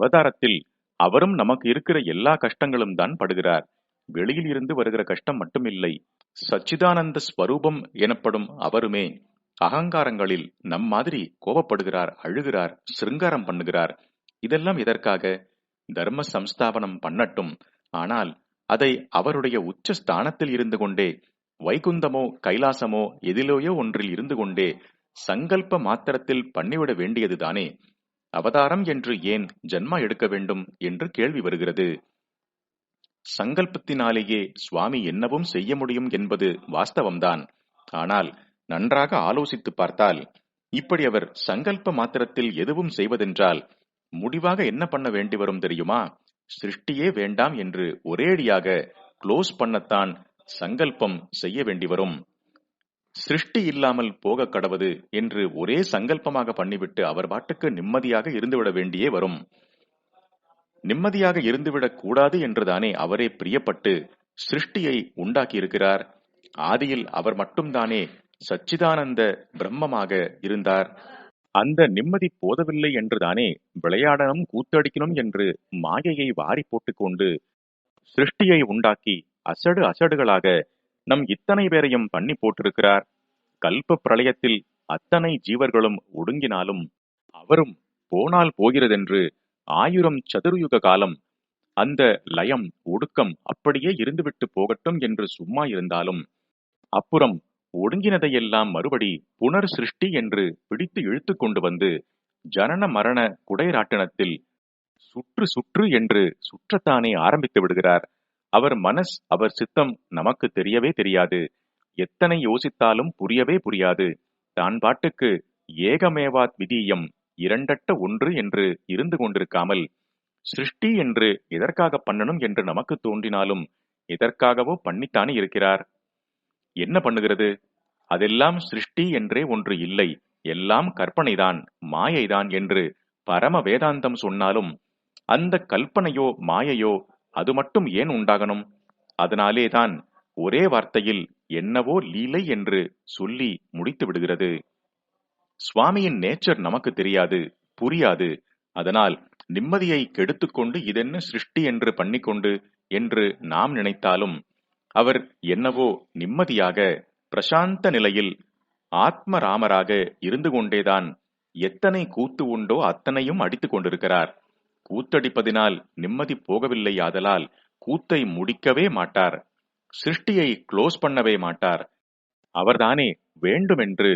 அவதாரத்தில் அவரும் நமக்கு இருக்கிற எல்லா கஷ்டங்களும் தான் படுகிறார். வெளியில் இருந்து வருகிற கஷ்டம் மட்டுமில்லை. சச்சிதானந்த ஸ்வரூபம் எனப்படும் அவருமே அகங்காரங்களில் நம் மாதிரி கோபப்படுகிறார் அழுகிறார் சிருங்காரம் பண்ணுகிறார். இதெல்லாம் எதற்காக? தர்ம சம்ஸ்தாபனம் பண்ணட்டும். ஆனால் அதை அவருடைய உச்ச ஸ்தானத்தில் இருந்து கொண்டே வைகுந்தமோ கைலாசமோ எதிலோயோ ஒன்றில் இருந்து கொண்டே சங்கல்ப மாத்திரத்தில் பண்ணிவிட வேண்டியதுதானே? அவதாரம் என்று ஏன் ஜன்மா எடுக்க வேண்டும் என்று கேள்வி வருகிறது. சங்கல்பத்தினாலேயே சுவாமி என்னவும் செய்ய முடியும் என்பது வாஸ்தவம்தான். ஆனால் நன்றாக ஆலோசித்து பார்த்தால் இப்படி அவர் சங்கல்ப மாத்திரத்தில் எதுவும் செய்வதென்றால் முடிவாக என்ன பண்ண வேண்டி வரும் தெரியுமா? சிருஷ்டியே வேண்டாம் என்று ஒரேடியாக க்ளோஸ் பண்ணத்தான் சங்கல்பம் செய்ய வேண்டி வரும். சிருஷ்டி இல்லாமல் போக கடவது என்று ஒரே சங்கல்பமாக பண்ணிவிட்டு அவர் பாட்டுக்கு நிம்மதியாக இருந்துவிட வேண்டியே வரும். நிம்மதியாக இருந்துவிடக் கூடாது என்றுதானே அவரே பிரியப்பட்டு சிருஷ்டியை உண்டாக்கி இருக்கிறார் ஆதியில் அவர் மட்டும்தானே சச்சிதானந்த பிரம்மமாக இருந்தார். அந்த நிம்மதி போதவில்லை என்றுதானே விளையாடணும் கூத்தடிக்கணும் என்று மாயையை வாரி போட்டுக்கொண்டு சிருஷ்டியை உண்டாக்கி அசடு அசடுகளாக நம் இத்தனை பேரையும் பண்ணி போட்டிருக்கிறார். கல்ப பிரளயத்தில் அத்தனை ஜீவர்களும் ஒடுங்கினாலும் அவரும் போனால் போகிறதென்று ஆயிரம் சதுர்யுக காலம் அந்த லயம் ஒடுக்கம் அப்படியே இருந்துவிட்டு போகட்டும் என்று சும்மா இருந்தாலும் அப்புறம் ஒடுங்கினதையெல்லாம் மறுபடி புனர் சிருஷ்டி என்று பிடித்து இழுத்து கொண்டு வந்து ஜனன மரண குடைராட்டினத்தில் சுற்று சுற்று என்று சுற்றத்தானே ஆரம்பித்து விடுகிறார். அவர் மனஸ் அவர் சித்தம் நமக்கு தெரியவே தெரியாது. எத்தனை யோசித்தாலும் புரியவே புரியாது. தான் பாட்டுக்கு ஏகமேவாத் விதீயம் இரண்டட்ட ஒன்று என்று இருந்து கொண்டிருக்காமல் சிருஷ்டி என்று எதற்காக பண்ணணும் என்று நமக்கு தோன்றினாலும் எதற்காகவோ பண்ணித்தானே இருக்கிறார். என்ன பண்ணுகிறது? அதெல்லாம் சிருஷ்டி என்றே ஒன்று இல்லை. எல்லாம் கற்பனைதான் மாயைதான் என்று பரம வேதாந்தம் சொன்னாலும் அந்த கல்பனையோ மாயையோ அது மட்டும் ஏன் உண்டாகணும்? அதனாலேதான் ஒரே வார்த்தையில் என்னவோ லீலை என்று சொல்லி முடித்து விடுகிறது. சுவாமியின் நேச்சர் நமக்கு தெரியாது புரியாது. அதனால் நிம்மதியை கெடுத்துக்கொண்டு இதென்ன சிருஷ்டி என்று பண்ணிக்கொண்டு என்று நாம் நினைத்தாலும் அவர் என்னவோ நிம்மதியாக பிரசாந்த நிலையில் ஆத்மராமராக இருந்து கொண்டேதான் எத்தனை கூத்து உண்டோ அத்தனையும் அடித்துக் கொண்டிருக்கிறார். கூத்தடிப்பதினால் நிம்மதி போகவில்லை ஆதலால் கூத்தை முடிக்கவே மாட்டார். சிருஷ்டியை க்ளோஸ் பண்ணவே மாட்டார். அவர்தானே வேண்டுமென்று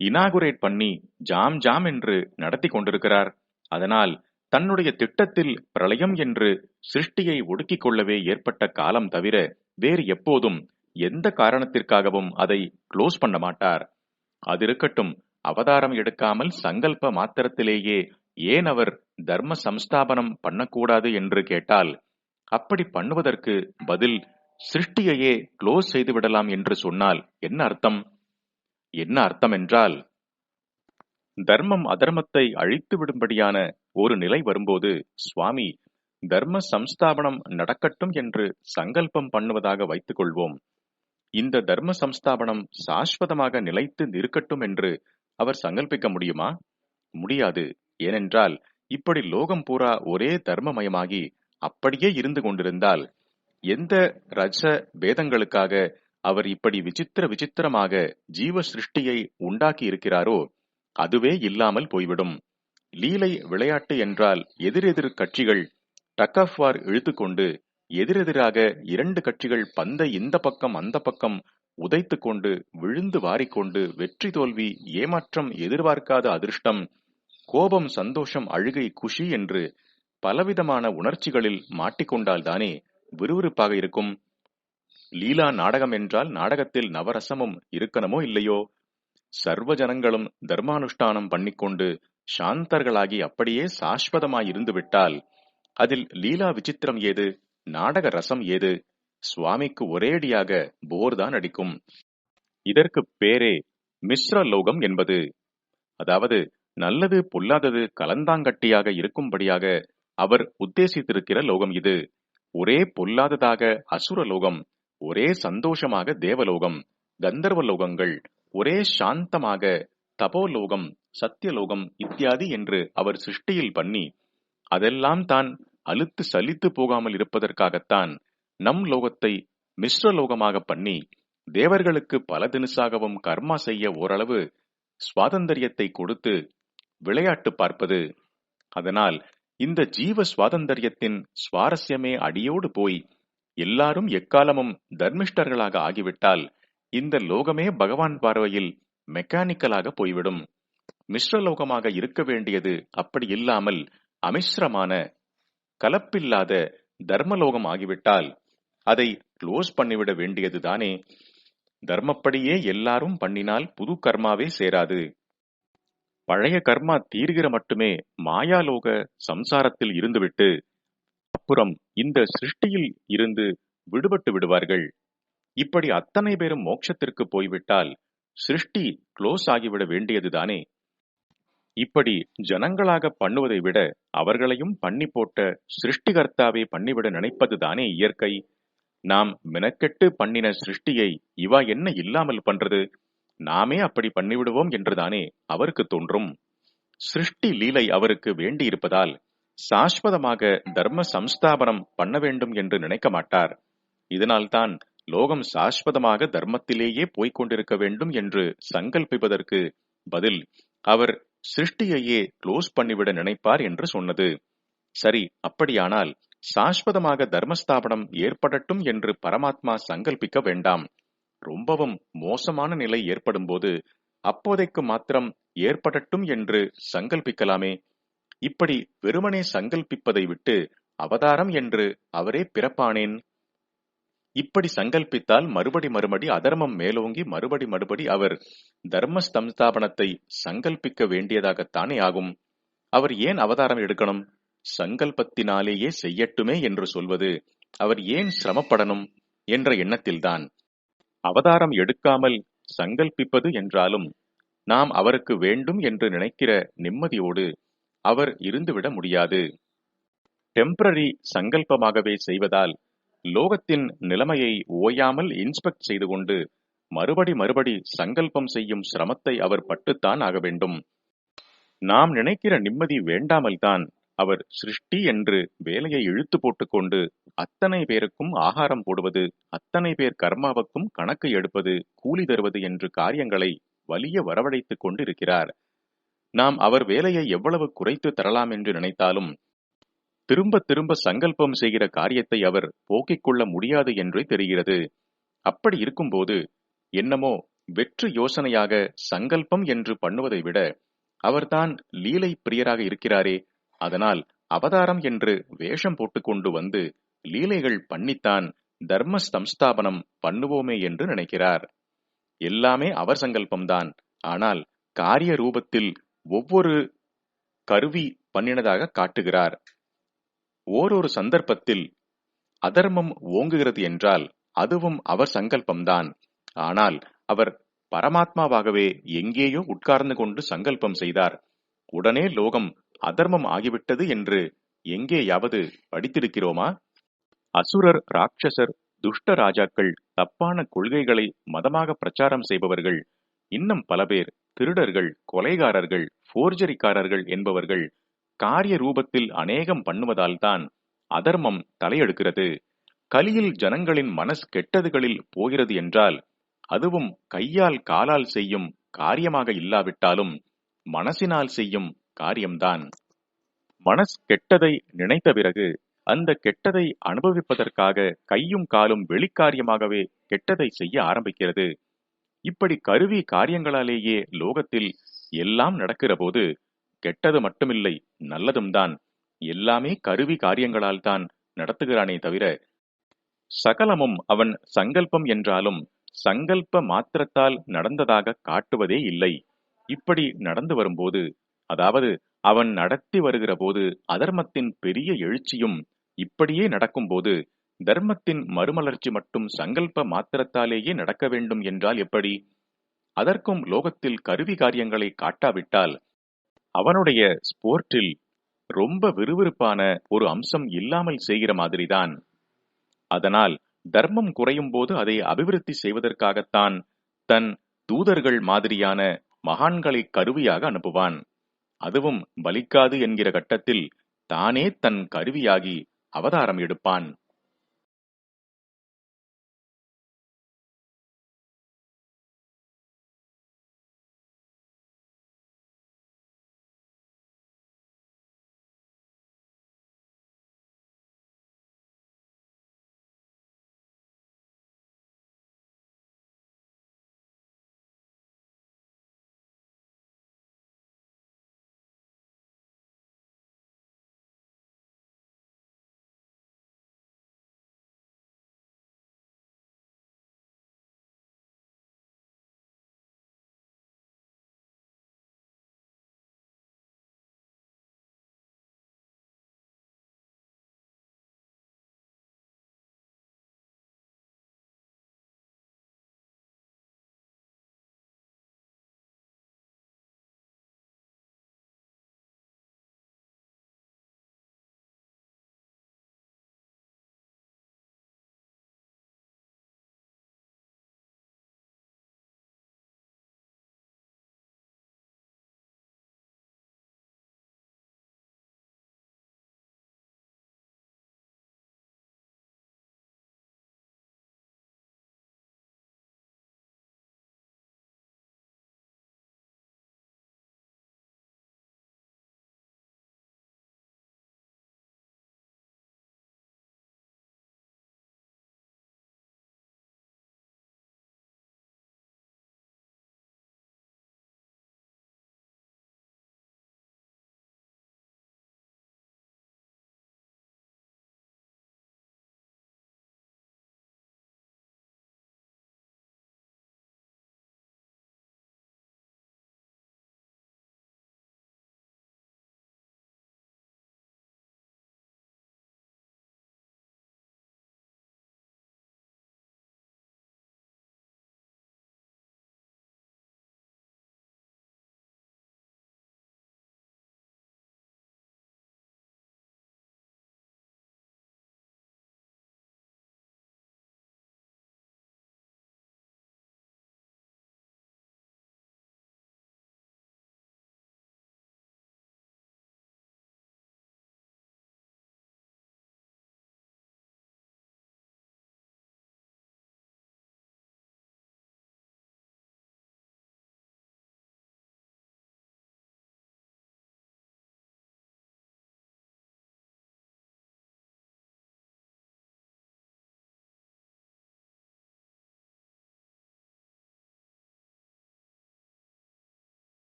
இனாகுரேட் பண்ணி ஜாம் ஜாம் என்று நடத்தி கொண்டிருக்கிறார். அதனால் தன்னுடைய திட்டத்தில் பிரளயம் என்று சிருஷ்டியை ஒடுக்கிக் கொள்ளவே ஏற்பட்ட காலம் தவிர வேறு எப்போதும் எந்த காரணத்திற்காகவும் அதை க்ளோஸ் பண்ண மாட்டார். அது இருக்கட்டும் அவதாரம் எடுக்காமல் சங்கல்ப மாத்திரத்திலேயே ஏன் அவர் தர்ம சம்ஸ்தாபனம் பண்ணக்கூடாது என்று கேட்டால் அப்படி பண்ணுவதற்கு பதில் சிருஷ்டியையே க்ளோஸ் செய்து விடலாம் என்று சொன்னால் என்ன அர்த்தம்? என்ன அர்த்தம் என்றால் தர்மம் அதர்மத்தை அழித்து விடும்படியான ஒரு நிலை வரும்போது சுவாமி தர்ம சம்ஸ்தாபனம் நடக்கட்டும் என்று சங்கல்பம் பண்ணுவதாக வைத்துக் கொள்வோம் இந்த தர்ம சம்ஸ்தாபனம் சாஸ்வதமாக நிலைத்து இருக்கட்டும் என்று அவர் சங்கல்பிக்க முடியுமா? முடியாது. ஏனென்றால் இப்படி லோகம் பூரா ஒரே தர்மமயமாகி அப்படியே இருந்து கொண்டிருந்தால் எந்த ரஜ பேதங்களுக்காக அவர் இப்படி விசித்திர விசித்திரமாக ஜீவ சிருஷ்டியை உண்டாக்கி இருக்கிறாரோ அதுவே இல்லாமல் போய்விடும். லீலை விளையாட்டு என்றால் எதிரெதிர் கட்சிகள் டக் ஆஃப் வார் இழுத்துக்கொண்டு எதிரெதிராக இரண்டு கட்சிகள் பந்தை இந்த பக்கம் அந்த பக்கம் உதைத்து கொண்டு விழுந்து வாரிக்கொண்டு வெற்றி தோல்வி ஏமாற்றம் எதிர்பார்க்காத அதிர்ஷ்டம் கோபம் சந்தோஷம் அழுகை குஷி என்று பலவிதமான உணர்ச்சிகளில் மாட்டிக்கொண்டால்தானே விறுவிறுப்பாக இருக்கும். லீலா நாடகம் என்றால் நாடகத்தில் நவரசமும் இருக்கணுமோ இல்லையோ? சர்வ ஜனங்களும் தர்மானுஷ்டானம் பண்ணிக்கொண்டு சாந்தர்களாகி அப்படியே சாஸ்வதமாய் இருந்து விட்டால் அதில் லீலா விசித்திரம் ஏது? நாடக ரசம் ஏது? சுவாமிக்கு ஒரேடியாக போர் தான் அடிக்கும். இதற்கு பேரே மிஸ்ர லோகம் என்பது. அதாவது நல்லது பொல்லாதது கலந்தாங்கட்டியாக இருக்கும்படியாக அவர் உத்தேசித்திருக்கிற லோகம் இது. ஒரே பொல்லாததாக அசுர லோகம் ஒரே சந்தோஷமாக தேவலோகம் கந்தர்வ லோகங்கள் ஒரே சாந்தமாக தபோலோகம் சத்தியலோகம் இத்தியாதி என்று அவர் சிருஷ்டியில் பண்ணி அதெல்லாம் தான் அழுத்து சலித்து போகாமல் இருப்பதற்காகத்தான் நம் லோகத்தை மிஸ்ர லோகமாக பண்ணி தேவர்களுக்கு பல தினுசாகவும் கர்மா செய்ய ஓரளவு சுவாதந்தரியத்தை கொடுத்து விளையாட்டு பார்ப்பது. அதனால் இந்த ஜீவ சுவாதந்தரியத்தின் சுவாரஸ்யமே அடியோடு போய் எல்லாரும் எக்காலமும் தர்மிஷ்டர்களாக ஆகிவிட்டால் இந்த லோகமே பகவான் பார்வையில் மெக்கானிக்கலாக போய்விடும். மிஸ்ரலோகமாக இருக்க வேண்டியது அப்படி இல்லாமல் அமிஸ்ரமான கலப்பில்லாத தர்மலோகம் ஆகிவிட்டால் அதை க்ளோஸ் பண்ணிவிட வேண்டியது தானே தர்மப்படியே எல்லாரும் பண்ணினால் புது கர்மாவே சேராது. பழைய கர்மா தீர்கிற மட்டுமே மாயாலோக சம்சாரத்தில் இருந்துவிட்டு அப்புறம் இந்த சிருஷ்டியில் இருந்து விடுபட்டு விடுவார்கள். இப்படி அத்தனை பேரும் மோட்சத்திற்கு போய்விட்டால் சிருஷ்டி க்ளோஸ் ஆகிவிட வேண்டியதுதானே? இப்படி ஜனங்களாக பண்ணுவதை விட அவர்களையும் பண்ணி போட்ட சிருஷ்டிகர்த்தாவே பண்ணிவிட நினைப்பதுதானே இயற்கை? நாம் மெனக்கெட்டு பண்ணின சிருஷ்டியை இவா என்ன இல்லாமல் பண்றது? நாமே அப்படி பண்ணிவிடுவோம் என்றுதானே அவருக்கு தோன்றும். சிருஷ்டி லீலை அவருக்கு வேண்டியிருப்பதால் சாஸ்வதமாக தர்ம சம்ஸ்தாபனம் பண்ண வேண்டும் என்று நினைக்க மாட்டார். இதனால்தான் லோகம் சாஸ்வதமாக தர்மத்திலேயே போய்க் கொண்டிருக்க வேண்டும் என்று சங்கல்பிப்பதற்கு பதில் அவர் சிருஷ்டியையே க்ளோஸ் பண்ணிவிட நினைப்பார் என்று சொன்னது. சரி அப்படியானால் சாஸ்வதமாக தர்மஸ்தாபனம் ஏற்படட்டும் என்று பரமாத்மா சங்கல்பிக்க வேண்டாம். ரொம்பவும் மோசமான நிலை ஏற்படும்போது அப்போதைக்கு மாத்திரம் ஏற்படட்டும் என்று சங்கல்பிக்கலாமே. இப்படி வெறுமனே சங்கல்பிப்பதை விட்டு அவதாரம் என்று அவரே பிறப்பானேன்? இப்படி சங்கல்பித்தால் மறுபடி மறுபடி அதர்மம் மேலோங்கி மறுபடி மறுபடி அவர் தர்ம ஸ்தம்ஸ்தாபனத்தை சங்கல்பிக்க வேண்டியதாகத்தானே ஆகும். அவர் ஏன் அவதாரம் எடுக்கணும்? சங்கல்பத்தினாலேயே செய்யட்டுமே என்று சொல்வது. அவர் ஏன் சிரமப்படணும்? என்ற எண்ணத்தில்தான். அவதாரம் எடுக்காமல் சங்கல்பிப்பது என்றாலும் நாம் அவருக்கு வேண்டும் என்று நினைக்கிற நிம்மதியோடு அவர் இருந்துவிட முடியாது. டெம்பரரி சங்கல்பமாகவே செய்வதால் லோகத்தின் நிலைமையை ஓயாமல் இன்ஸ்பெக்ட் செய்து கொண்டு மறுபடி மறுபடி சங்கல்பம் செய்யும் சிரமத்தை அவர் பட்டுத்தான் ஆக வேண்டும். நாம் நினைக்கிற நிம்மதி வேண்டாமல் தான் அவர் சிருஷ்டி என்று வேலையை இழுத்து போட்டுக்கொண்டு அத்தனை பேருக்கும் ஆகாரம் போடுவது அத்தனை பேர் கர்மாவுக்கும் கணக்கு எடுப்பது கூலி தருவது என்று காரியங்களை வலிய வரவழைத்துக் கொண்டிருக்கிறார். நாம் அவர் வேலையை எவ்வளவு குறைத்து தரலாம் என்று நினைத்தாலும் திரும்ப திரும்ப சங்கல்பம் செய்கிற காரியத்தை அவர் போக்கிக் கொள்ள முடியாது என்றே தெரிகிறது. அப்படி இருக்கும்போது என்னமோ வெற்று யோசனையாக சங்கல்பம் என்று பண்ணுவதை விட அவர்தான் லீலை பிரியராக இருக்கிறாரே அதனால் அவதாரம் என்று வேஷம் போட்டுக்கொண்டு வந்து லீலைகள் பண்ணித்தான் தர்ம சம்ஸ்தாபனம் பண்ணுவோமே என்று நினைக்கிறார். எல்லாமே அவர் சங்கல்பம்தான். ஆனால் காரிய ரூபத்தில் ஒவ்வொரு கருவி பண்ணினதாக காட்டுகிறார். ஓரொரு சந்தர்ப்பத்தில் அதர்மம் ஓங்குகிறது என்றால் அதுவும் அவர் சங்கல்பம்தான். ஆனால் அவர் பரமாத்மாவாகவே எங்கேயோ உட்கார்ந்து கொண்டு சங்கல்பம் செய்தார். உடனே லோகம் அதர்மம் ஆகிவிட்டது என்று எங்கேயாவது படித்திருக்கிறோமா? அசுரர் ராட்சசர் துஷ்ட ராஜாக்கள் தப்பான கொள்கைகளை மதமாக பிரச்சாரம் செய்பவர்கள் இன்னும் பல பேர் திருடர்கள் கொலைகாரர்கள் போர்ஜரிக்காரர்கள் என்பவர்கள் காரிய ரூபத்தில் அநேகம் பண்ணுவதால் தான் அதர்மம் தலையெடுக்கிறது. கலியில் ஜனங்களின் மனஸ் கெட்டதுகளில் போகிறது என்றால் அதுவும் கையால் காலால் செய்யும் காரியமாக இல்லாவிட்டாலும் மனசினால் செய்யும் காரியம்தான். மனஸ் கெட்டதை நினைத்த பிறகு அந்த கெட்டதை அனுபவிப்பதற்காக கையும் காலும் வெளிக்காரியமாகவே கெட்டதை செய்ய ஆரம்பிக்கிறது. இப்படி கருவி காரியங்களாலேயே லோகத்தில் எல்லாம் நடக்கிற போது கெட்டது மட்டுமில்லை நல்லதும் தான். எல்லாமே கருவி காரியங்களால் தான் நடத்துகிறானே தவிர சகலமும் அவன் சங்கல்பம் என்றாலும் சங்கல்ப மாத்திரத்தால் நடந்ததாக காட்டுவதே இல்லை. இப்படி நடந்து வரும்போது அதாவது அவன் நடத்தி வருகிற போது அதர்மத்தின் பெரிய எழுச்சியும் இப்படியே நடக்கும்போது தர்மத்தின் மறுமலர்ச்சி மட்டும் சங்கல்ப மாத்திரத்தாலேயே நடக்க வேண்டும் என்றால் எப்படி? அதற்கும் லோகத்தில் கருவி காரியங்களை காட்டாவிட்டால் அவனுடைய ஸ்போர்ட்டில் ரொம்ப விறுவிறுப்பான ஒரு அம்சம் இல்லாமல் செய்கிற மாதிரிதான். அதனால் தர்மம் குறையும் போது அதை அபிவிருத்தி செய்வதற்காகத்தான் தன் தூதர்கள் மாதிரியான மகான்களை கருவியாக அனுப்புவான். அதுவும் பலிக்காது என்கிற கட்டத்தில் தானே தன் கருவியாகி அவதாரம் எடுப்பான்.